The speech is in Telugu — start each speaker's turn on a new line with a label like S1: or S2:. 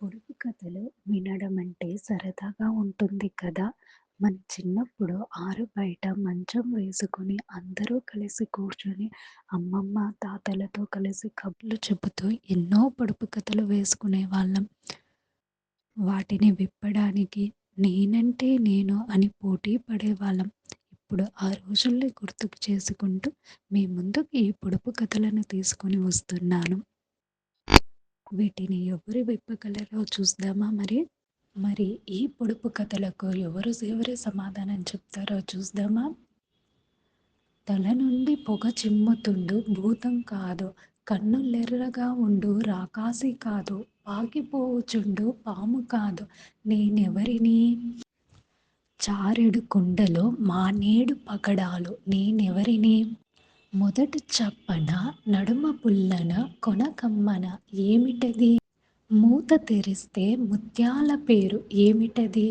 S1: పొడుపు కథలు వినడం అంటే సరదాగా ఉంటుంది కదా! మన చిన్నప్పుడు ఆరుబయట మంచం వేసుకొని అందరూ కలిసి కూర్చొని అమ్మమ్మ, తాతలతో కలిసి కబుర్లు చెబుతూ ఎన్నో పొడుపు కథలు వేసుకునేవాళ్ళం. వాటిని విప్పడానికి 'నేనంటే నేను' అని పోటీ పడేవాళ్ళం. ఇప్పుడు ఆ రోజుల్ని గుర్తుకు చేసుకుంటూ మీ ముందుకు ఈ పొడుపు కథలను తీసుకొని వస్తున్నాను. వీటిని ఎవరు విప్పగలరో చూద్దామా మరి? మరి ఈ పొడుపు కథలకు ఎవరు ఎవరు సమాధానం చెప్తారో చూద్దామా? తల నుండి పొగ చిమ్ముతుండు భూతం కాదు, కన్నులెర్రగా ఉండు రాకాసి కాదు, పాకిపోవుచుండు పాము కాదు, నేనెవరిని? చారెడు కుండలో మా నేడు పగడాలు నేనెవరిని? మొదట చప్పన, నడుమ పుల్లన, కొన కమ్మన ఏమిటది? మూత తెరిస్తే ముత్యాల పేరు ఏమిటది?